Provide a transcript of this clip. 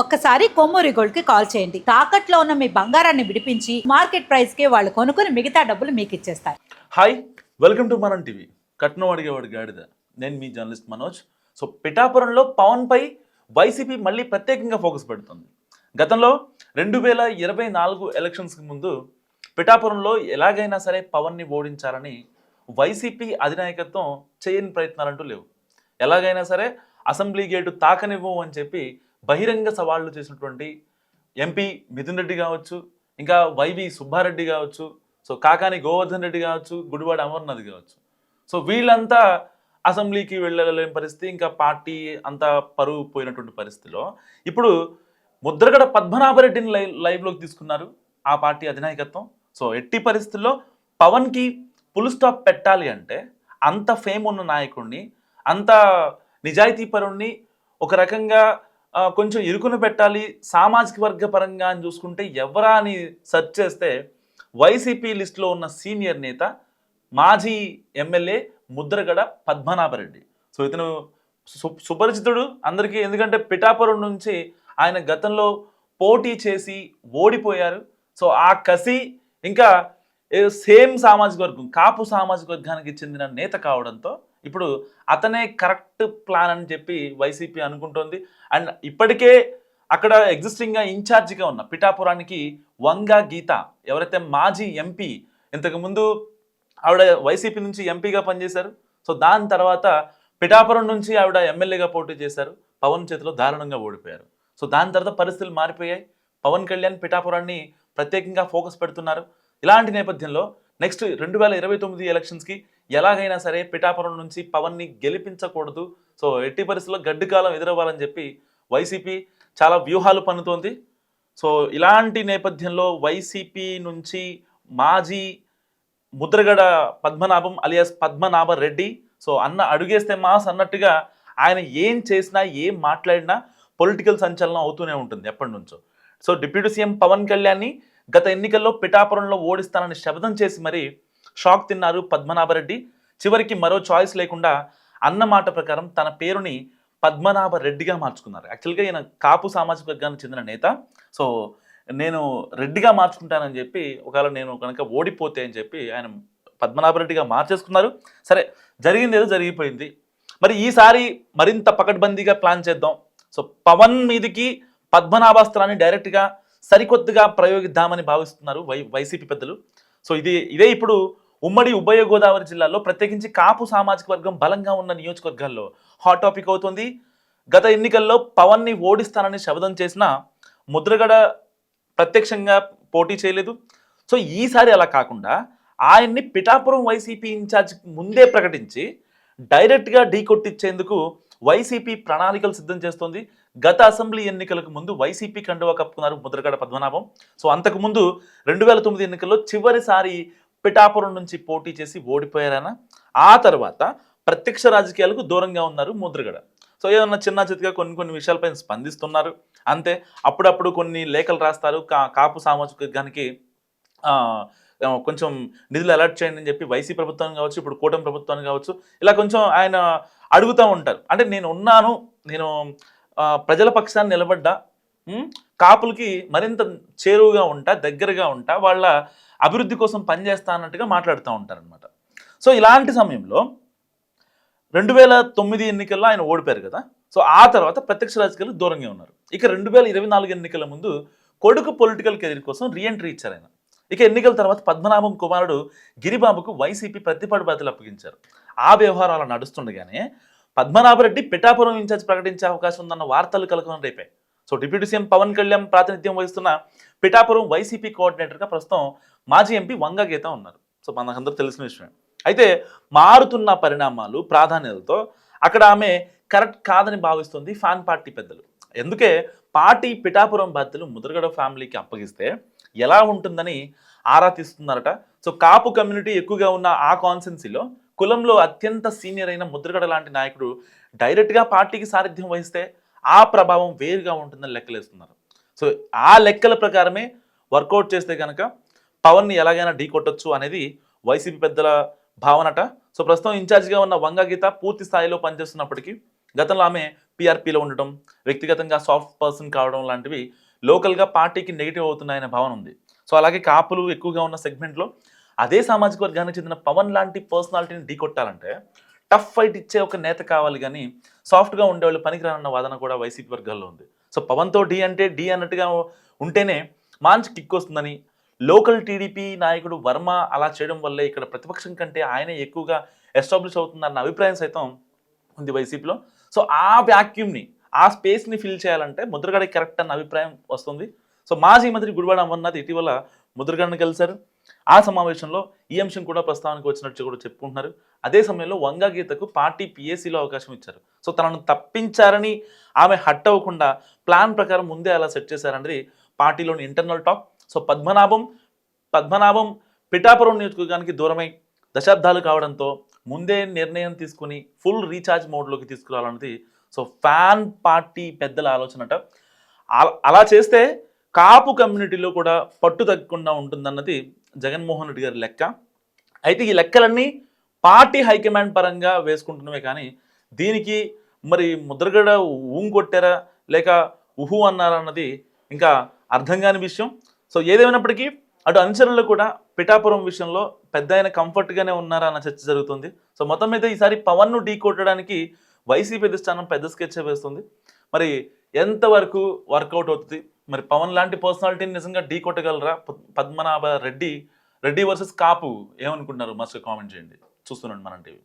ఒక్కసారి కొమ్మూరి గోల్డ్కి కాల్ చేయండి. తాకట్లో ఉన్న మీ బంగారాన్ని విడిపించి మార్కెట్ ప్రైస్కి వాళ్ళు కొనుక్కుని మిగతా డబ్బులు మీకు ఇచ్చేస్తారు హాయ్ వెల్కమ్ టు మనం టీవీ కట్నం అడిగేవాడు గాడిద. నేను మీ జర్నలిస్ట్ మనోజ్. సో పిఠాపురంలో పవన్ పై వైసీపీ మళ్ళీ ప్రత్యేకంగా ఫోకస్ పెడుతుంది. గతంలో రెండు వేల ఇరవై నాలుగు ఎలక్షన్స్కి ముందు పిఠాపురంలో ఎలాగైనా సరే పవన్ని ఓడించాలని వైసీపీ అధినాయకత్వం చేయని ప్రయత్నాలంటూ లేవు. ఎలాగైనా సరే అసెంబ్లీ గేటు తాకనివ్వవు అని చెప్పి బహిరంగ సవాళ్ళు చేసినటువంటి ఎంపీ మిథున్ రెడ్డి కావచ్చు ఇంకా వైవి సుబ్బారెడ్డి కావచ్చు సో కాకాని గోవర్ధన్ రెడ్డి కావచ్చు గుడివాడ అమర్నాథ్ కావచ్చు. సో వీళ్ళంతా అసెంబ్లీకి వెళ్ళలేని పరిస్థితి ఇంకా పార్టీ అంతా పరువు పోయినటువంటి పరిస్థితిలో. ఇప్పుడు ముద్రగడ పద్మనాభరెడ్డిని లైవ్ లైవ్లోకి తీసుకున్నారు ఆ పార్టీ అధినాయకత్వం. సో ఎట్టి పరిస్థితుల్లో పవన్కి పుల్ స్టాప్ పెట్టాలి అంటే అంత ఫేమ్ ఉన్న నాయకుడిని అంత నిజాయితీపరుణ్ణి ఒక రకంగా కొంచెం ఇరుకును పెట్టాలి. సామాజిక వర్గ పరంగా అని చూసుకుంటే ఎవరా అని సెర్చ్ చేస్తే వైసీపీ లిస్టులో ఉన్న సీనియర్ నేత మాజీ ఎమ్మెల్యే ముద్రగడ పద్మనాభరెడ్డి. సో ఇతను సు- సుపరిచితుడు అందరికీ ఎందుకంటే పిఠాపురం నుంచి ఆయన గతంలో పోటీ చేసి ఓడిపోయారు. సో ఆ కసి ఇంకా సేమ్ సామాజిక వర్గం కాపు సామాజిక వర్గానికి చెందిన నేత కావడంతో ఇప్పుడు అతనే కరెక్ట్ ప్లాన్ అని చెప్పి వైసీపీ అనుకుంటోంది. అండ్ ఇప్పటికే అక్కడ ఎగ్జిస్టింగ్గా ఇన్ఛార్జిగా ఉన్న పిఠాపురానికి వంగా గీత ఎవరైతే మాజీ ఎంపీ ఇంతకుముందు ఆవిడ వైసీపీ నుంచి ఎంపీగా పనిచేశారు. సో దాని తర్వాత పిఠాపురం నుంచి ఆవిడ ఎమ్మెల్యేగా పోటీ చేశారు. పవన్ చేతిలో దారుణంగా ఓడిపోయారు. సో దాని తర్వాత పరిస్థితులు మారిపోయాయి. పవన్ కళ్యాణ్ పిఠాపురాన్ని ప్రత్యేకంగా ఫోకస్ పెడుతున్నారు. ఇలాంటి నేపథ్యంలో నెక్స్ట్ రెండు వేల ఇరవై తొమ్మిది ఎలక్షన్స్కి ఎలాగైనా సరే పిఠాపురం నుంచి పవన్ని గెలిపించకూడదు. సో ఎట్టి పరిస్థితుల్లో గడ్డు కాలం ఎదురవ్వాలని చెప్పి వైసీపీ చాలా వ్యూహాలు పన్నుతోంది. సో ఇలాంటి నేపథ్యంలో వైసీపీ నుంచి మాజీ ముద్రగడ పద్మనాభం అలియాస్ పద్మనాభ రెడ్డి సో అన్న అడుగేస్తే మాస్ అన్నట్టుగా ఆయన ఏం చేసినా ఏం మాట్లాడినా పొలిటికల్ సంచలనం అవుతూనే ఉంటుంది ఎప్పటి నుంచో. సో డిప్యూటీ సీఎం పవన్ కళ్యాణ్ని గత ఎన్నికల్లో పిఠాపురంలో ఓడిస్తానని శబ్దం చేసి మరి షాక్ తిన్నారు పద్మనాభరెడ్డి. చివరికి మరో చాయిస్ లేకుండా అన్న మాట ప్రకారం తన పేరుని పద్మనాభ రెడ్డిగా మార్చుకున్నారు యాక్చువల్గా ఈయన కాపు సామాజిక వర్గానికి చెందిన నేత. సో నేను రెడ్డిగా మార్చుకుంటానని చెప్పి ఒకవేళ నేను కనుక ఓడిపోతే అని చెప్పి ఆయన పద్మనాభరెడ్డిగా మార్చేసుకున్నారు. సరే జరిగింది ఏదో జరిగిపోయింది. మరి ఈసారి మరింత పకడ్బందీగా ప్లాన్ చేద్దాం. సో పవన్ మీదికి పద్మనాభాస్త్రాన్ని డైరెక్ట్గా సరికొత్తగా ప్రయోగిద్దామని భావిస్తున్నారు వై వైసీపీ పెద్దలు. సో ఇది ఇదే ఇప్పుడు ఉమ్మడి ఉభయ గోదావరి జిల్లాలో ప్రత్యేకించి కాపు సామాజిక వర్గం బలంగా ఉన్న నియోజకవర్గాల్లో హాట్ టాపిక్ అవుతుంది. గత ఎన్నికల్లో పవన్ని ఓడిస్తానని శబదం చేసిన ముద్రగడ ప్రత్యక్షంగా పోటీ చేయలేదు. సో ఈసారి అలా కాకుండా ఆయన్ని పిఠాపురం వైసీపీ ఇన్ఛార్జ్ ముందే ప్రకటించి డైరెక్ట్గా ఢీ కొట్టించేందుకు వైసీపీ ప్రణాళికలు సిద్ధం చేస్తోంది. గత అసెంబ్లీ ఎన్నికలకు ముందు వైసీపీ కండువా కప్పుకున్నారు ముద్రగడ పద్మనాభం. సో అంతకుముందు రెండు వేల తొమ్మిది ఎన్నికల్లో చివరిసారి పిఠాపురం నుంచి పోటీ చేసి ఓడిపోయారాన ఆ తర్వాత ప్రత్యక్ష రాజకీయాలకు దూరంగా ఉన్నారు ముద్రగడ. సో ఏమన్నా చిన్న చితిగా కొన్ని కొన్ని విషయాలపైన స్పందిస్తున్నారు. అంతే. అప్పుడప్పుడు కొన్ని లేఖలు రాస్తారు. కా కాపు సామాజిక వర్గానికి కొంచెం నిధులు అలర్ట్ చేయండి అని చెప్పి వైసీ ప్రభుత్వం కావచ్చు ఇప్పుడు కూటమి ప్రభుత్వాన్ని కావచ్చు ఇలా కొంచెం ఆయన అడుగుతూ ఉంటారు. అంటే నేను ఉన్నాను నేను ప్రజల పక్షాన్ని నిలబడ్డా కాపులకి మరింత చేరువుగా ఉంటా దగ్గరగా ఉంటా వాళ్ళ అభివృద్ధి కోసం పనిచేస్తా అన్నట్టుగా మాట్లాడుతూ ఉంటారనమాట సో ఇలాంటి సమయంలో రెండు వేల తొమ్మిది ఎన్నికల్లో ఆయన ఓడిపోయారు కదా. సో ఆ తర్వాత ప్రత్యక్ష రాజకీయాలు దూరంగా ఉన్నారు. ఇక రెండు వేల ఇరవై నాలుగు ఎన్నికల ముందు కొడుకు పొలిటికల్ కెరీర్ కోసం రీఎంట్రీ ఇచ్చారు ఆయన. ఇక ఎన్నికల తర్వాత పద్మనాభం కుమారుడు గిరిబాబుకు వైసీపీ ప్రతిపాడు బాధ్యతలు అప్పగించారు. ఆ వ్యవహారాలు నడుస్తుండగానే పద్మనాభరెడ్డి పిఠాపురం ఇన్ఛార్జ్ ప్రకటించే అవకాశం ఉందన్న వార్తలు కలకలం రేపాయి so deputy CM Pawan Kalyan ప్రాతినిధ్యం వహిస్తున్న పిఠాపురం వైసీపీ కోఆర్డినేటర్గా ప్రస్తుతం మాజీ ఎంపీ వంగ గీత ఉన్నారు. సో మనకందరూ తెలిసిన విషయమే. అయితే మారుతున్న పరిణామాలు ప్రాధాన్యతతో అక్కడ ఆమె కరెక్ట్ కాదని భావిస్తుంది ఫ్యాన్ పార్టీ పెద్దలు. ఎందుకే పార్టీ పిఠాపురం బాధ్యతలు ముద్రగడ ఫ్యామిలీకి అప్పగిస్తే ఎలా ఉంటుందని ఆరా తీస్తున్నారట. సో కాపు కమ్యూనిటీ ఎక్కువగా ఉన్న ఆ కాన్సెన్సీలో కులంలో అత్యంత సీనియర్ అయిన ముద్రగడ లాంటి నాయకుడు డైరెక్ట్గా పార్టీకి సారథ్యం వహిస్తే ఆ ప్రభావం వేరుగా ఉంటుందని లెక్కలేస్తున్నారు. సో ఆ లెక్కల ప్రకారమే వర్కౌట్ చేస్తే కనుక పవన్ని ఎలాగైనా ఢీ కొట్టచ్చు అనేది వైసీపీ పెద్దల భావనట. సో ప్రస్తుతం ఇన్ఛార్జిగా ఉన్న వంగ గీత పూర్తి స్థాయిలో పనిచేస్తున్నప్పటికీ గతంలో ఆమె పీఆర్పీలో ఉండటం వ్యక్తిగతంగా సాఫ్ట్ పర్సన్ కావడం లాంటివి లోకల్గా పార్టీకి నెగిటివ్ అవుతున్నాయనే భావన ఉంది. సో అలాగే కాపులు ఎక్కువగా ఉన్న సెగ్మెంట్లో అదే సామాజిక వర్గానికి చెందిన పవన్ లాంటి పర్సనాలిటీని ఢీకొట్టాలంటే టఫ్ ఫైట్ ఇచ్చే ఒక నేత కావాలి కానీ సాఫ్ట్గా ఉండేవాళ్ళు పనికిరానన్న వాదన కూడా వైసీపీ వర్గాల్లో ఉంది. సో పవన్తో డి అంటే డి అన్నట్టుగా ఉంటేనే మంచి కిక్ వస్తుందని లోకల్ టీడీపీ నాయకుడు వర్మ అలా చేయడం వల్లే ఇక్కడ ప్రతిపక్షం కంటే ఆయనే ఎక్కువగా ఎస్టాబ్లిష్ అవుతుందన్న అభిప్రాయం సైతం ఉంది వైసీపీలో. సో ఆ వ్యాక్యూమ్ని ఆ స్పేస్ని ఫిల్ చేయాలంటే ముద్రగడ కరెక్ట్ అన్న అభిప్రాయం వస్తుంది. సో మాజీ మంత్రి గుడివాడ అమర్నాథ్ ఇటీవల ముద్రగడను కలిశారు ఆ సమావేశంలో ఈ అంశం కూడా ప్రస్తావనకు వచ్చినట్టు కూడా చెప్పుకుంటున్నారు. అదే సమయంలో వంగా గీతకు పార్టీ పిఎస్సిలో అవకాశం ఇచ్చారు. సో తనను తప్పించారని ఆమె హట్ అవ్వకుండా ప్లాన్ ప్రకారం ముందే అలా సెట్ చేశారన్నది పార్టీలోని internal talk. So Padmanabham Padmanabham Pithapuram నియోజకవర్గానికి దూరమై దశాబ్దాలు కావడంతో ముందే నిర్ణయం తీసుకుని ఫుల్ రీఛార్జ్ మోడ్లోకి తీసుకురావాలన్నది సో ఫ్యాన్ పార్టీ పెద్దల ఆలోచన అలా చేస్తే కాపు కమ్యూనిటీలో కూడా పట్టు తగ్గకుండా ఉంటుందన్నది జగన్మోహన్ రెడ్డి గారి లెక్క. అయితే ఈ లెక్కలన్నీ పార్టీ హైకమాండ్ పరంగా వేసుకుంటున్నవే కానీ దీనికి మరి ముద్రగడ ఊం కొట్టారా లేక ఉహు అన్నారా అన్నది ఇంకా అర్థం కాని విషయం. సో ఏదేమైనప్పటికీ అటు అనుచరులు కూడా పిఠాపురం విషయంలో పెద్ద ఆయన కంఫర్ట్గానే ఉన్నారా అన్న చర్చ జరుగుతుంది. సో మొత్తం మీద ఈసారి పవన్ను ఢీ కొట్టడానికి వైసీపీ అధిష్టానం పెద్ద స్కెచ్ వేస్తుంది. మరి ఎంతవరకు వర్కౌట్ అవుతుంది? మరి పవన్ లాంటి పర్సనాలిటీని నిజంగా ఢీ కొట్టగలరా? పద్మనాభ రెడ్డి రెడ్డి వర్సెస్ కాపు ఏమనుకుంటున్నారు? మస్ట్ కామెంట్ చేయండి. చూస్తున్నాను మనం టీవీ